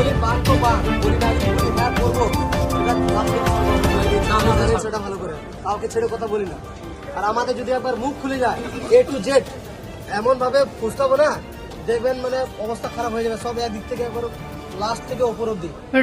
বলি পার তো পার বলি না বলি হ্যাঁ করব। সেটা ভালো করে। কাউকে ছেড়ে কথা বলি না। আর আমাদের যদি একবার মুখ খুলে যায় এ টু জেড এমনভাবে খুঁজতে ফুসতাবো না দেখবেন মানে অবস্থা খারাপ হয়ে যাবে। সব একদিক থেকে একবার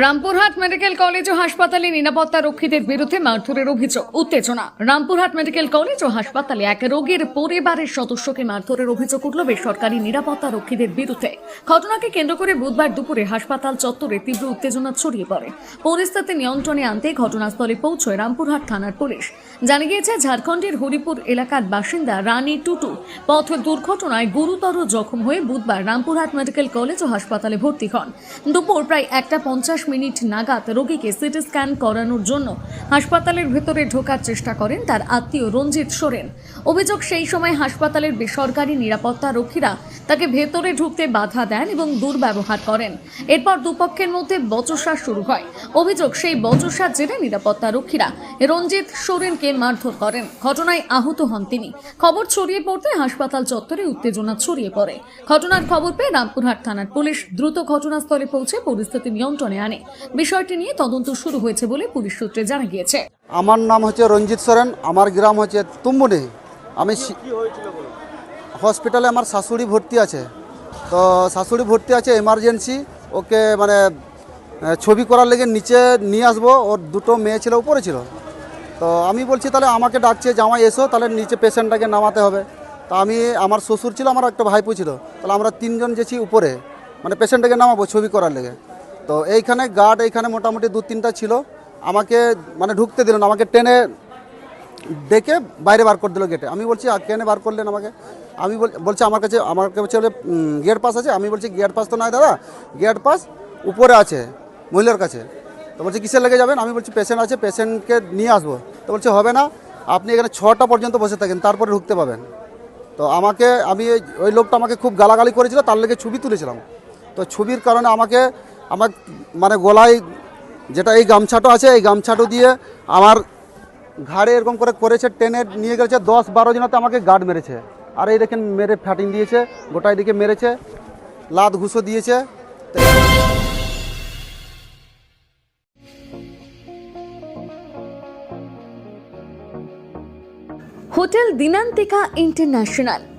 রামপুরহাট মেডিকেল কলেজ ও হাসপাতালে নিরাপত্তা রক্ষীদের বিরুদ্ধে মারধরের অভিযোগ, উত্তেজনা। রামপুরহাট মেডিকেল কলেজ ও হাসপাতালে এক রোগীর পরিবারের সদস্যকে মারধরের অভিযোগ উঠল বেসরকারি নিরাপত্তা রক্ষীদের বিরুদ্ধে। ঘটনাকে কেন্দ্র করে বুধবার দুপুরে হাসপাতাল চত্বরে তীব্র উত্তেজনা ছড়িয়ে পড়ে। পরিস্থিতি নিয়ন্ত্রণে আনতে ঘটনাস্থলে পৌঁছয় রামপুরহাট থানার পুলিশ। জানা গিয়েছে, ঝাড়খণ্ডের হরিপুর এলাকার বাসিন্দা রানী টুটু পথ দুর্ঘটনায় গুরুতর জখম হয়ে বুধবার রামপুরহাট মেডিকেল কলেজ ও হাসপাতালে ভর্তি হন। দুপুর প্রায় একটা পঞ্চাশ মিনিট নাগাদ রোগীকে সিটি স্ক্যান করানোর জন্য হাসপাতালের ভেতরে ঢোকার চেষ্টা করেন তার আত্মীয় রঞ্জিত সোরেন। অভিযোগ সেই সময় হাসপাতালের বেসরকারি নিরাপত্তা রক্ষীরা তাকে ভেতরে ঢুকতে বাধা দেন এবং দুর্ব্যবহার করেন। এরপর দুপক্ষের মধ্যে বচসা শুরু হয়। অভিযোগ সেই বচসার জেরে নিরাপত্তা রক্ষীরা রঞ্জিত সোরেনকে মারধর করেন। ঘটনায় আহত হন তিনি। খবর ছড়িয়ে পড়তে হাসপাতাল চত্বরে উত্তেজনা ছড়িয়ে পড়ে। ঘটনার খবর পেয়ে রামপুরহাট থানার পুলিশ দ্রুত ঘটনাস্থলে পৌঁছে পরিস্থিতি নিয়ন্ত্রণে আনে। বিষয়টি নিয়ে তদন্ত শুরু হয়েছে বলে পুলিশ সূত্রে জানা গিয়েছে। আমার নাম হচ্ছে রঞ্জিত সোরেন, আমার গ্রাম হচ্ছে তুম্বনি আমি হসপিটালে আমার শাশুড়ি ভর্তি আছে। তো শাশুড়ি ভর্তি আছে এমার্জেন্সি ওকে মানে ছবি করার লেগে নিচে নিয়ে আসব। ওর দুটো মেয়ে ছিল, উপরে ছিল। তো আমি বলছি, তাহলে আমাকে ডাকছে, জামাই এসো, তাহলে নিচে পেশেন্টটাকে নামাতে হবে। তা আমি, আমার শ্বশুর ছিল, আমার একটা ভাইপো ছিল। তাহলে আমরা তিনজন গেছি উপরে। মানে পেশেন্টটাকে নামাবো ছবি করার লেগে। তো এইখানে গার্ড এইখানে মোটামুটি দু তিনটা ছিল। আমাকে মানে ঢুকতে দিল না আমাকে টেনে ডেকে বাইরে বার করে দিল গেটে আমি বলছি "আ, কেন বার করলেন আমাকে? আমি বল- বলছি আমার কাছে আমার কাছে বলে গেট পাস আছে? আমি বলছি গেট পাস তো নয় দাদা। গেট পাস উপরে আছে মহিলার কাছে। তো বলছি কিসের লেগে যাবেন? আমি বলছি পেশেন্ট আছে পেশেন্টকে নিয়ে আসব। তো বলছে হবে না। আপনি এখানে ছটা পর্যন্ত বসে থাকেন তারপরে ঢুকতে পাবেন। তো আমাকে আমি ওই লোকটা আমাকে খুব গালাগালি করেছিল তার লেগে ছবি তুলেছিলাম। তো ছবির কারণে আমাকে, আমার মানে গলায় যেটা এই গামছাটো আছে, এই গামছাটো দিয়ে আমার ঘাড়ে এরকম করে করেছে, টেনে নিয়ে গেছে, দশ বারো জনাতে আমাকে গার্ড মেরেছে। আর এই দেখেন মেরে ফ্যাটিং দিয়েছে, গোটা দিকে মেরেছে, লাত ঘুষো দিয়েছে। Hotel Dinantika International.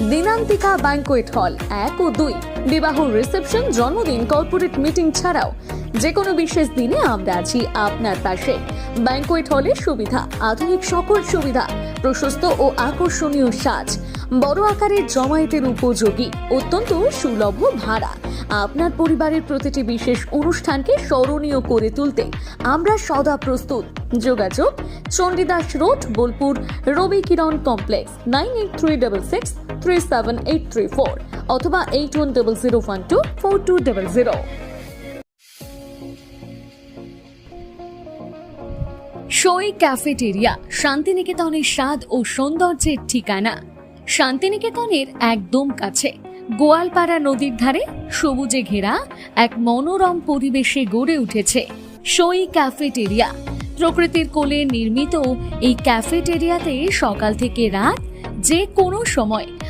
Dinantika banquet hall এক ও দুই। বিবাহ রিসেপশন, জন্মদিন, কর্পোরেট মিটিং ছাড়াও যে কোনো বিশেষ দিনে আমরা আছি আপনার পাশে। ব্যাংকোয়েট হলের সুবিধা, আধুনিক সকল সুবিধা, প্রশস্ত ও আকর্ষণীয় সাজ, বড় আকারের জমায়েতের উপযোগী, অত্যন্ত সুলভ ভাড়া। আপনার পরিবারের প্রতিটি বিশেষ অনুষ্ঠানকে স্মরণীয় করে তুলতে আমরা সদা প্রস্তুত। যোগাযোগ, Chandidas Road, Bolpur Rabi Kiran Complex, nine eight three double six three seven eight three four অথবা eight one zero one two four two zero Soi Cafeteria শান্তিনিকেতনের স্বাদ ও সৌন্দর্যের ঠিকানা। শান্তিনিকেতনের একদম কাছে গোয়ালপাড়া নদীর ধারে সবুজে ঘেরা এক মনোরম পরিবেশে গড়ে উঠেছে সই ক্যাফেটেরিয়া। প্রকৃতির কোলে নির্মিত এই ক্যাফেটেরিয়াতে সকাল থেকে রাত যে কোনো সময়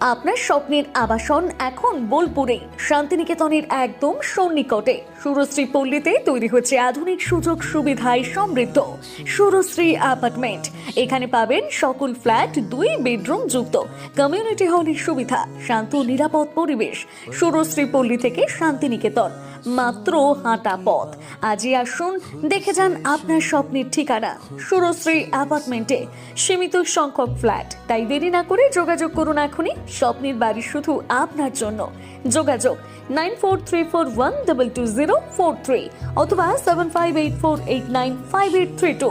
আপনার স্বপ্নের আবাসন এখন বোলপুরে। শান্তিনিকেতনের একদম সন্নিকটে। সুরশ্রী পল্লীতে তৈরি হচ্ছে আধুনিক সুযোগ সুবিধায় সমৃদ্ধ। সুরশ্রী অ্যাপার্টমেন্ট। এখানে পাবেন সকল ফ্ল্যাট, দুই বেডরুম যুক্ত। কমিউনিটি হলের সুবিধা, শান্ত নিরাপদ পরিবেশ। সুরশ্রী পল্লী থেকে শান্তিনিকেতন। মাত্র হাঁটা পথ। আজই আসুন, দেখে যান আপনার স্বপ্নের ঠিকানা। সুরশ্রী অ্যাপার্টমেন্টে সীমিত সংখ্যক ফ্ল্যাট। তাই দেরি না করে যোগাযোগ করুন এখনই। স্বপ্নের বাড়ি শুধু আপনার জন্য। যোগাযোগ nine four three four one double two zero four three অথবা seven five eight four eight nine five eight three two.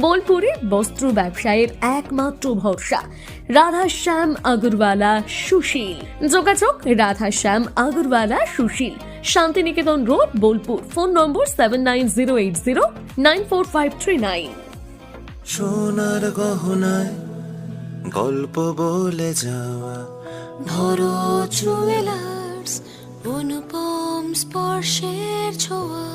বোলপুরে বস্ত্র ব্যবসায়ের একমাত্র ভরসা। রাধাশ্যাম আগরওয়ালা সুশীল। যোগাযোগ Radhashyam Agarwala Sushil. Santiniketan Road Bolpur. Phone number seven nine zero eight zero nine four five three nine সোনার গহনায় গল্প বলে যাওয়া। ভরো জুয়েলার্স অনুপম স্পর্শের ছোঁয়া।